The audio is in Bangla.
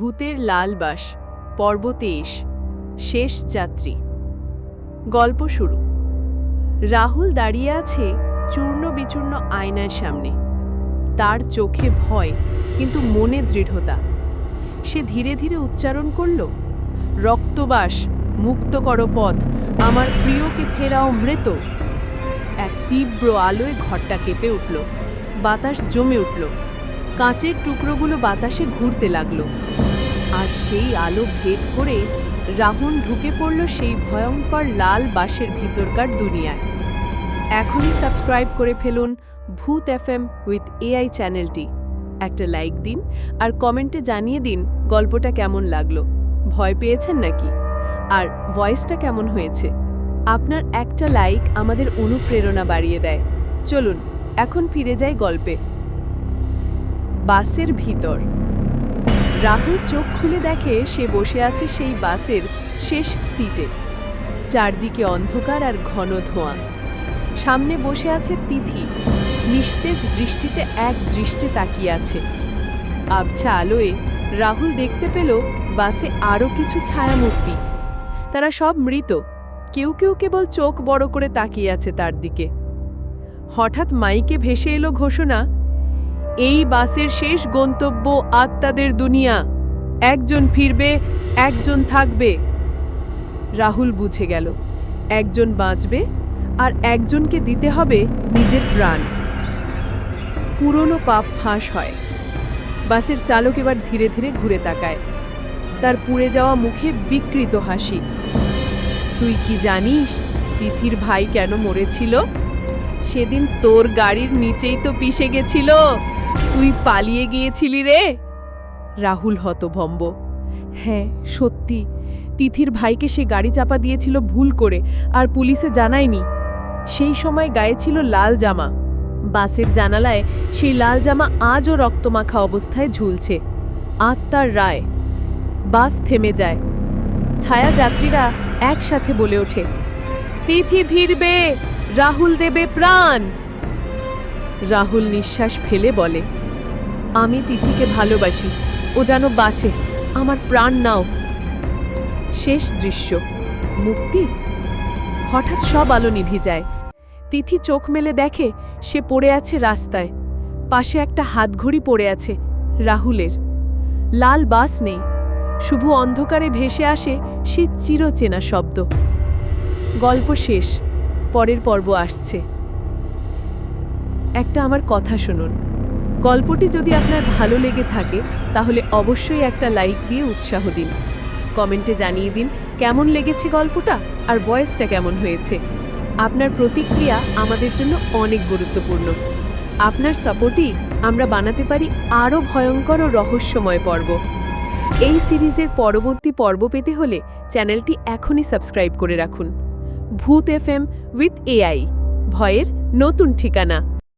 ভূতের লাল বাস, পর্ব তেইশ, শেষ যাত্রী। গল্প শুরু। রাহুল দাঁড়িয়ে আছে চূর্ণ বিচূর্ণ আয়নার সামনে। তার চোখে ভয়, কিন্তু মনে দৃঢ়তা। সে ধীরে ধীরে উচ্চারণ করল, রক্তবাস, মুক্ত করো পথ, আমার প্রিয়কে ফেরাও মৃত। এক তীব্র আলোয় ঘরটা কেঁপে উঠল, বাতাস জমে উঠল। কাঁচের টুকরোগুলো বাতাসে ঘুরতে লাগল। আর সেই আলো ভেদ করে রাহুল ঢুকে পড়ল সেই ভয়ঙ্কর লাল বাসের ভিতরকার দুনিয়ায়। এখনই সাবস্ক্রাইব করে ফেলুন ভূত এফ এম উইথ এআই চ্যানেলটি। একটা লাইক দিন আর কমেন্টে জানিয়ে দিন গল্পটা কেমন লাগল। ভয় পেয়েছেন নাকি? আর ভয়েসটা কেমন হয়েছে? আপনার একটা লাইক আমাদের অনুপ্রেরণা বাড়িয়ে দেয়। চলুন, এখন ফিরে যাই গল্পে। বাসের ভিতর। রাহুল চোখ খুলে দেখে সে বসে আছে সেই বাসের শেষ সিটে। চারদিকে অন্ধকার আর ঘন ধোঁয়া। সামনে বসে আছে তিথি। নিস্তেজ দৃষ্টিতে এক দৃষ্টে তাকিয়ে আছে। আবছা আলোয় রাহুল দেখতে পেল বাসে আরও কিছু ছায়ামূর্তি। তারা সব মৃত। কেউ কেউ কেবল চোখ বড় করে তাকিয়ে আছে তার দিকে। হঠাৎ মাইকে ভেসে এলো ঘোষণা এই বাসের শেষ গন্তব্য আত্মাদের দুনিয়া। একজন ফিরবে, একজন থাকবে। রাহুল বুঝে গেল, একজন বাঁচবে আর একজনকে দিতে হবে নিজের প্রাণ। পুরনো পাপ ফাঁস হয়। বাসের চালক এবার ধীরে ধীরে ঘুরে তাকায়। তার পুড়ে যাওয়া মুখে বিকৃত হাসি। তুই কি জানিস, তিথির ভাই কেন মরেছিল? সেদিন তোর গাড়ির নিচেই তো পিষে গেছিল। তুই পালিয়ে গিয়েছিলি রে। রাহুল হতভম্ব। হ্যাঁ সত্যি। তিথির ভাইকে সে গাড়ি চাপা দিয়েছিল ভুল করে, আর পুলিশে জানায়নি। সেই সময় গায়ে ছিল লাল জামা। বাসের জানালায় সেই লাল জামা আজও রক্তমাখা অবস্থায় ঝুলছে। আত্মার রায়। বাস থেমে যায়। ছায়া যাত্রীরা একসাথে বলে ওঠে, তিথি ভিড়বে রাহুল দেবে প্রাণ। রাহুল নিঃশ্বাস ফেলে বলে, আমি তিথিকে ভালোবাসি, ও যেন বাঁচে, আমার প্রাণ নাও। শেষ দৃশ্য, মুক্তি? হঠাৎ সব আলো নিভি যায়। তিথি চোখ মেলে দেখে, সে পড়ে আছে রাস্তায়। পাশে একটা হাতঘড়ি পড়ে আছে, রাহুলের। লাল বাস নেই। শুধু অন্ধকারে ভেসে আসে সে চিরচেনা শব্দ। গল্প শেষ। পরের পর্ব আসছে। একটা আমার কথা শুনুন। গল্পটি যদি আপনার ভালো লেগে থাকে, তাহলে অবশ্যই একটা লাইক দিয়ে উৎসাহ দিন। কমেন্টে জানিয়ে দিন কেমন লেগেছে গল্পটা আর ভয়েসটা কেমন হয়েছে। আপনার প্রতিক্রিয়া আমাদের জন্য অনেক গুরুত্বপূর্ণ। আপনার সাপোর্টই আমরা বানাতে পারি আরও ভয়ঙ্কর ও রহস্যময় পর্ব। এই সিরিজের পরবর্তী পর্ব পেতে হলে চ্যানেলটি এখনই সাবস্ক্রাইব করে রাখুন। ভূত এফ এম উইথ এআই ভয়ের নতুন ঠিকানা।